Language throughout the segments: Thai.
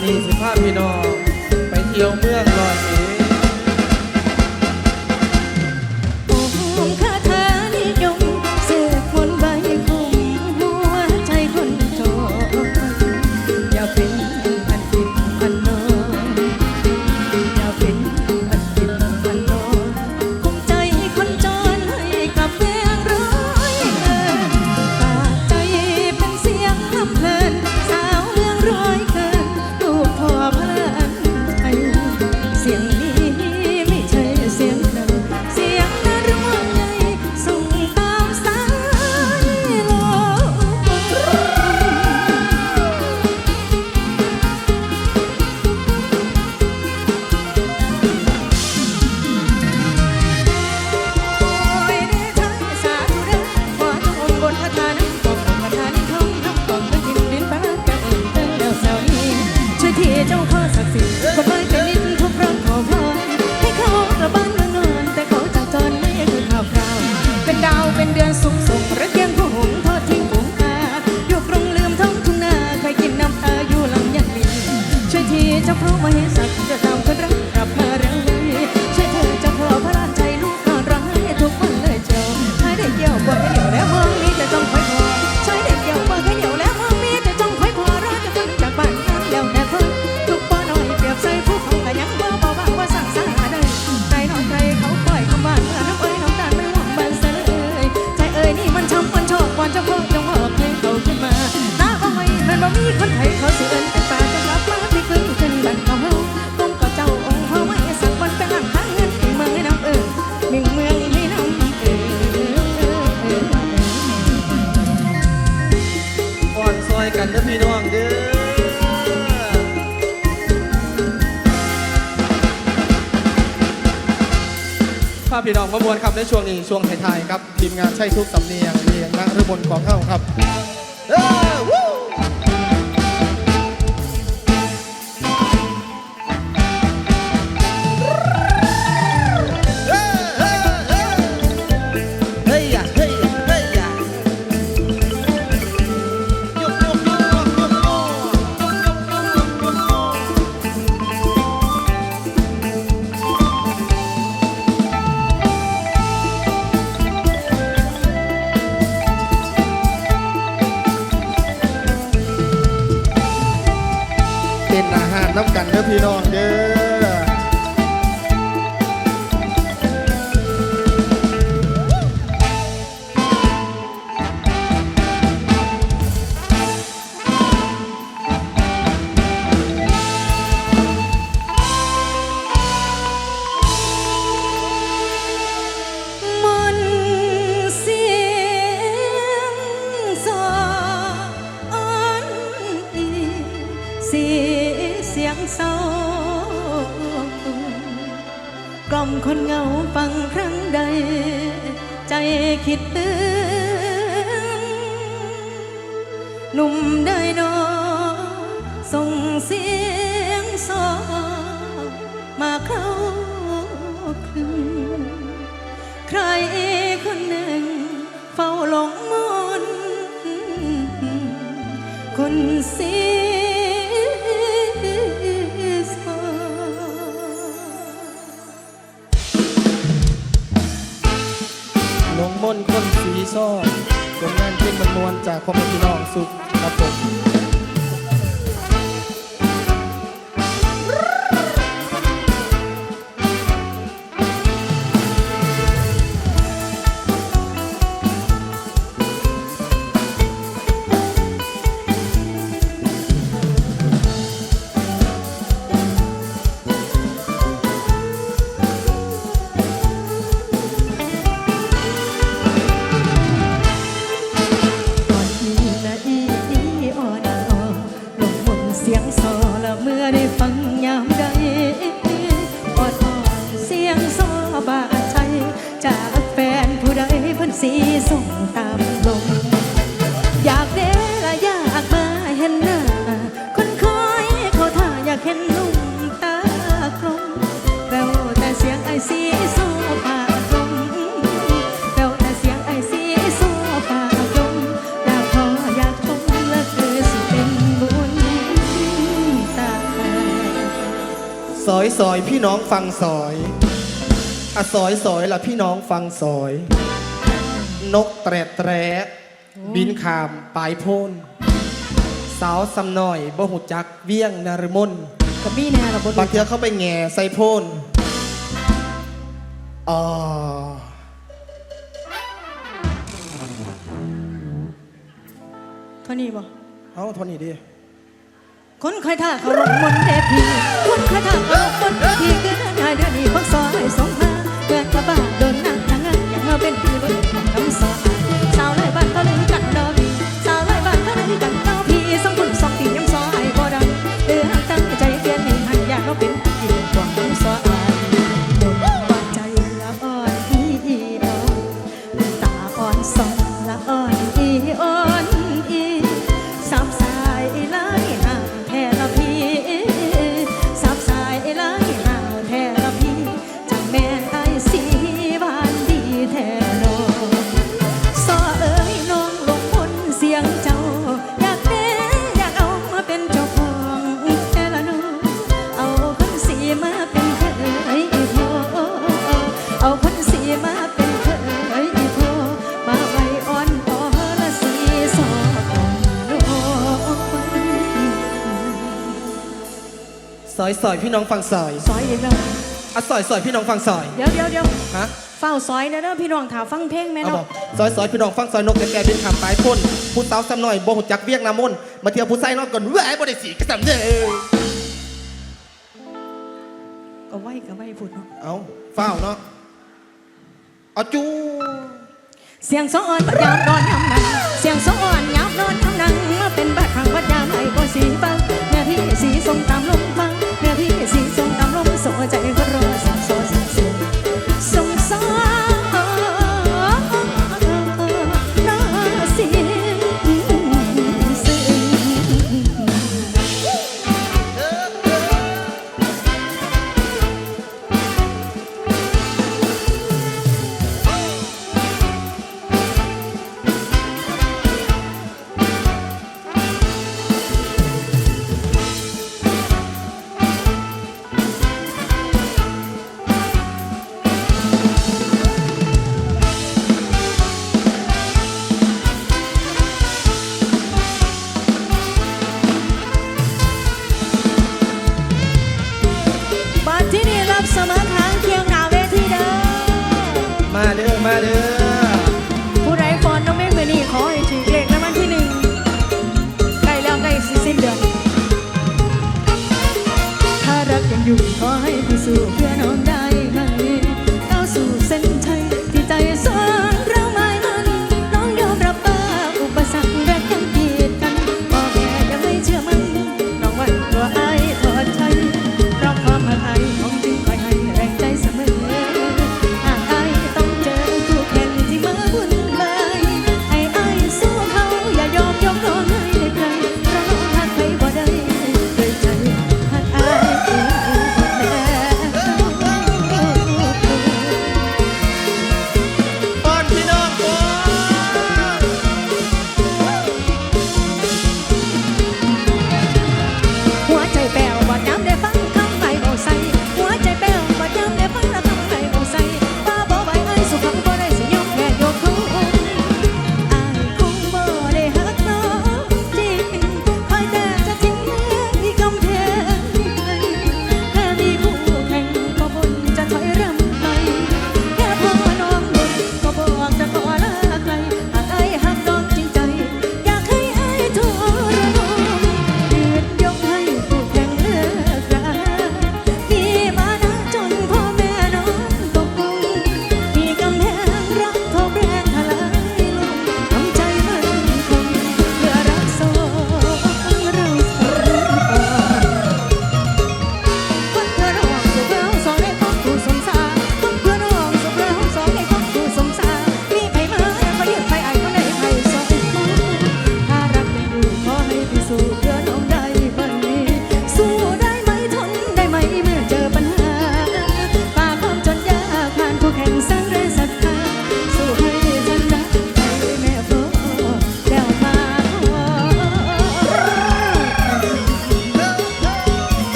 45พี่น้อง ไปเที่ยวเมืองลอยสี พี่น้องมามวนครับในช่วงนี้ช่วงไทยๆครับ ทีมงานใช้ทุกสำเนียงเรียงนะรบนของเข้าครับ เด้อพี่น้องเด้อ ใครเอคนหนึ่ง เฝ้าหลงมนคนสีหลงมนคนสีซ้อผลงานเพ่งมันมวนจากความเป็นพี่น้องสุขครับผม ยามใดกอดเสียงซอบาดใจจากแฟนผู้ใดเพิ่นสี อยสอยพี่น้องฟังสอยอะสอยสอยละพี่น้องฟังสอย นกแตรแตรบินขามปลายโพนสาวสำน้อยบ่หุจักเวียงนารมนกับมีแน่ละบนบางเทือเข้าไปแง่ใส่โพนอ๋อเท่านี้บ่เอาเท่านี้ดิ คนคอยท่าเขาลงมนเดพีคนคอยท่าเขาลงมนเดพีคือเดินหายเดือนนี้พักซอยสองมาเกิดกระบ้าโดนนั่งทางนั้นอย่างเราเป็นพี่บนของคำสอน สอยสอยพี่น้องฟังสอยซอยอีกแล้วอะสอยสอยพี่น้องฟังสอย เดี๋ยวเดี๋ยวเดี๋ยวฮะ เฝ้าซอยเด้อเด้อพี่น้องถาฟังเพลงแม่เอาเนาะบอกซอยซอยพี่น้องฟังซอยนกแต่แต่บินขามปลายพ่นผู้สาวซ้ำหน่อยบ่หุจักเวียงน้ำมนต์มาเที่ยวผู้ใส่นอนก่อนเว้ยบ่ได้สีกระสำเด้อก็ไหวก็ไหวพูดเนาะเอาเฝ้าวเนาะเอาจูเสียงสะอ่อนบัดยามนอนยามนั่งเสียงสะอ่อนยามนอนยามนั่งมาเป็นบัดขังบัดยามไอ้บ่สีฟัง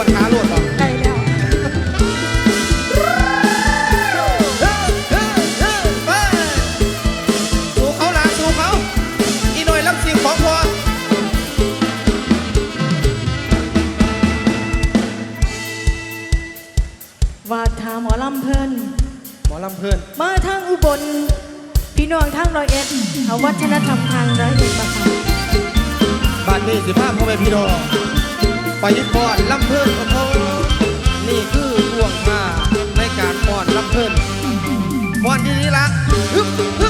วดขาโลดบ่ได้แล้วไปสู้เขาล่ะสู้เขาอีหน่อยรับสิ่งของพอวาดทาหมอลำเพิ่นหมอลำเพื่อนมาทางอุบล พี่น้องทางร้อยเอ็ดเอาวัฒนธรรมทางร้อยเอ็ดมาฝากบ้านนี้สิพาพ่อแม่พี่น้อง ไปป้อนลำเพื่อนโอ้โหนี่คือห่วงมาในการป้อนลำเพื่อนป้อนที่นี่ละฮึบฮึบ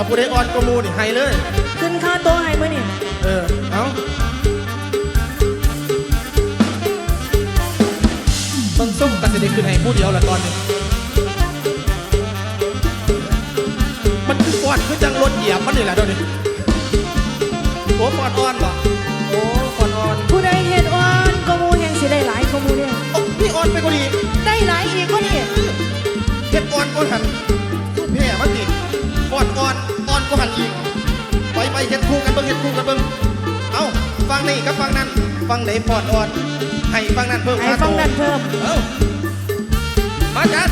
ตาผู้ใดอ่อนก็มูนี่ให้เลย ขึ้นค่าโตให้มื้อนี่เออ เอาต้นส้มกันจะได้ขึ้นให้ผู้เดียวละตอนนี้ มันคือฟอนคือจังรถเหยียบมันนี่แหละเดี๋ยวนี้โอ้ฟอนอ่อนบ่โอ้ฟอนอ่อนผู้ใดเฮ็ดอ่อนก็หมูแห่งสิได้หลายก็มูเนี่ยโอ้พี่อ่อนไปกว่านี้ได้หลายอีกก็นี่เฮ็ดอ่อนก็หันสู้แพ้มันดิ ฟอนอ่อนอ่อนก็หันอีกไปไปเฮ็ดคู่กันเบิ่งเฮ็ดคู่กันเบิ่งเอาฟังนี่กับฟังนั้นฟังไหนฟอนอ่อนให้ฟังนั้นเพิ่มให้ค่าฟังตัวนั่นเพิ่มเอ้ามาจัด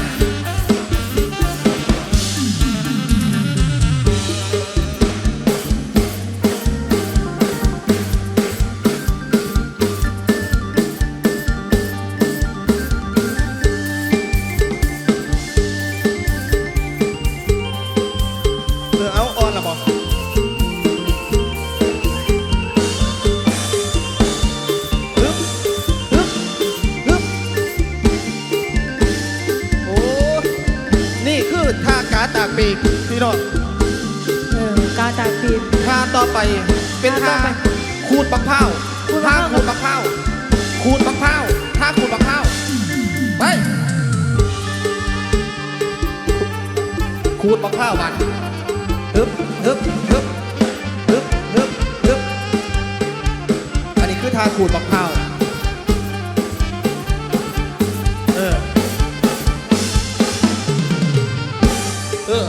ต่อไปเป็นท่าท่าต่อไปขูดบักเผาขูดบัท่ากเผาขูดบักเผาขูดบักเผาท่าขูดบักเผาไปขูดบักเผาบันฮึบฮึบฮึบฮึบฮึบฮึบอันนี้คือท่าขูดบักเผาเออเออ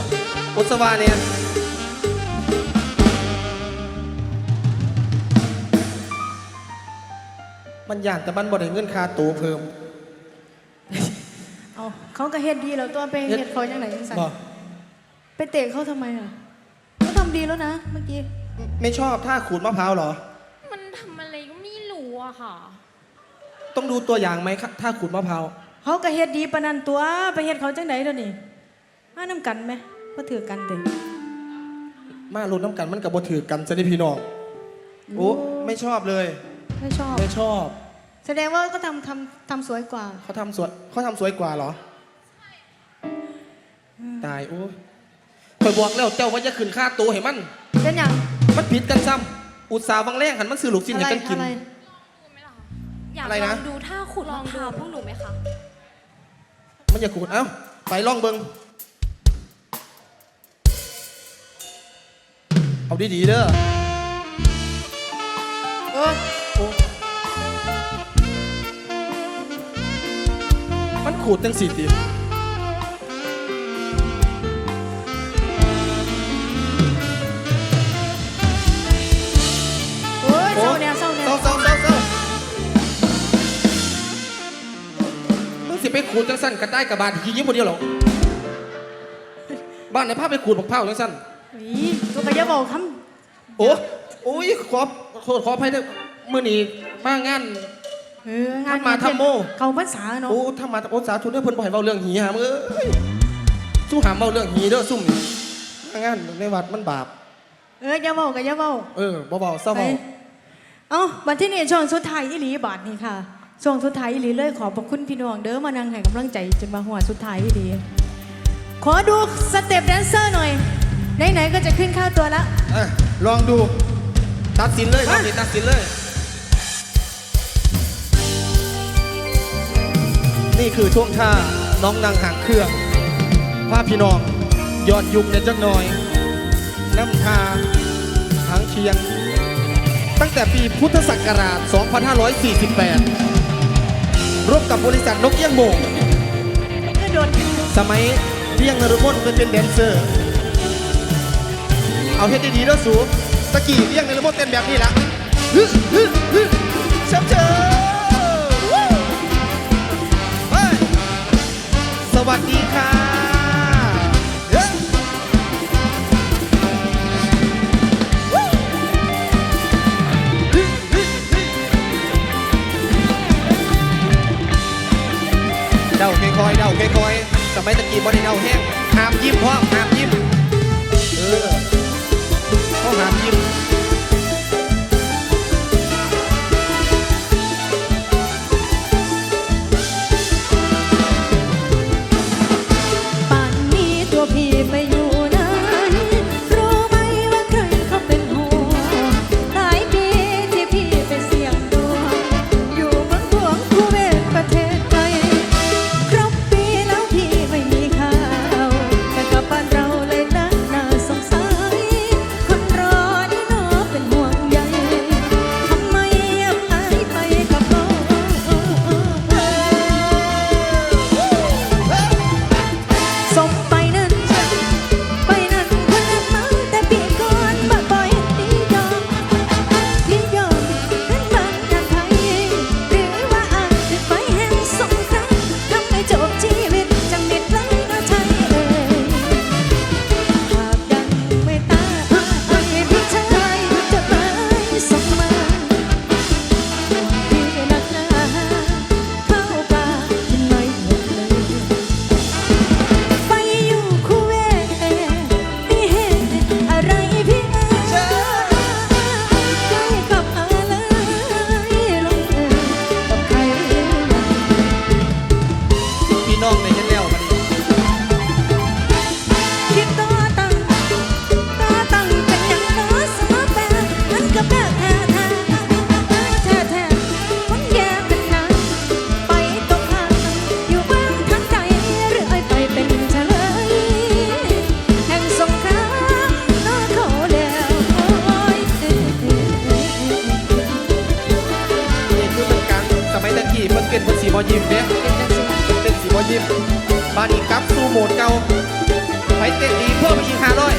อุศวาเนี่ย มันย่านแต่มันบ่ได้เงินค่าตัวเพิ่ม เอาเขาก็เฮ็ดดีแล้วตัวไปเฮ็ดเขาจังไหนจังซั่นบ่ไปเตะเขาทำไมอะเขาทำดีแล้วนะเมื่อกี้ไม่ชอบท่าขูดมะพร้าวเหรอ มันทำอะไรก็ไม่รู้อะค่ะ ต้องดูตัวอย่างไหมครับท่าขูดมะพร้าวฮเขาก็เฮ็ดดีปานนั้นตัวไปเฮ็ดเขาจังไดเดี๋ยวนี้มานํกันไหมบ่ถือกันเด้มาลุ้นน้ำกันมันกับบถือกันจะได้พี่น้องโอ้ไม่ชอบเลย ไม่ชอบ ไม่ชอบ แสดงว่าก็ทำทำทำสวยกว่า เขาทำสวยเขาทำสวยกว่าเหรอ ตายโอ้ยคอยบอกแล้วเจ้าว่าจะขึ้นค่าตัวให้มัน เป็นหยังมันผิดกันซ้ำอุตสาห์วังแรงหันมันซื้อลูกชิ้นอะให้ไรกันกิน อะไร อยากอะไรลนะ องดูท่าขุดมะพร้าวพวกหนูไหมคะ มันอย่าขูดเอ้าไปล่องเบิงเอาดีๆเด้อ มันขูดจังสิติโอ้ยเศร้าเนี่ยเศร้าเนี่ยเศร้าเศร้าเศร้าเศร้ามึงสิไปขูดจังสั้นกระได้กระบาดขี้ยิ้มคนเดียวเหรอบ้านในภาพไปขูดบักเผาจังสั้นอีตัวก็อย่าบอกคโอ้โอ้ยขอขอขออภัยด้วยมื่อนี้มางานำ เอองานทำมาทำโม่เขาภาษาเนาะโอ้ถ้ามาโอ้สาธุเด้อเพิ่นบ่ให้เว้าเรื่องหีหามึงเอ้ยสู้หามเว้าเรื่องหีเด้อซุ่มนี่งานในวัดมันบาป เอออย่าบอกก็อย่าบอกเออบ่เว้าเศร้าไปเว้า เอ้าบัดที่นี่ช่วงสุดท้ายอีหลีบาทนี่ค่ะช่วงสุดท้ายอีหลีเลยขอบพระคุณพี่น้องเด้อมานั่งให้กำลังใจจนมาหัวสุดท้ายอีหลีขอดูสเต็ปแดนเซอร์หน่อยไหนๆก็จะขึ้นค่าตัวละอะลองดู ตัดสินเลยครับนี่ตัดสินเลย นี่คือช่วงท่าน้องนางหางเครื่องพาพี่น้องยอดยุคเนี่ยจักหน่อย น้ำทาหางเคียง ตั้งแต่ปีพุทธศักราช 2548 ร่วมกับบริษัทนกเอี้ยงโมงก็โดนสมัยเลี้ยงนรมนเป็นเป็นแดนเซอร์ เอาเฮ็ดดีๆแล้วสูตะกี้เลี้ยงนรมนเต้นแบบนี้ละฮึฮึฮึเชิญเชิญ วัสดีค่ะเฮ้ยวู้ฮึฮึฮึเดาค่อยๆเดาค่อยๆสมัยตะกี้บ่ได้เดาแห้งหามยิ้มพ่อหามยิ้ม เออต้องหามยิ้ม ยิ้มเด้เป็นจังซี่เต้นสีบ่ยิ้มบานอีกับสู้โหมดเก่าไปเต้นดีเพิ่มอีกห้าร้อย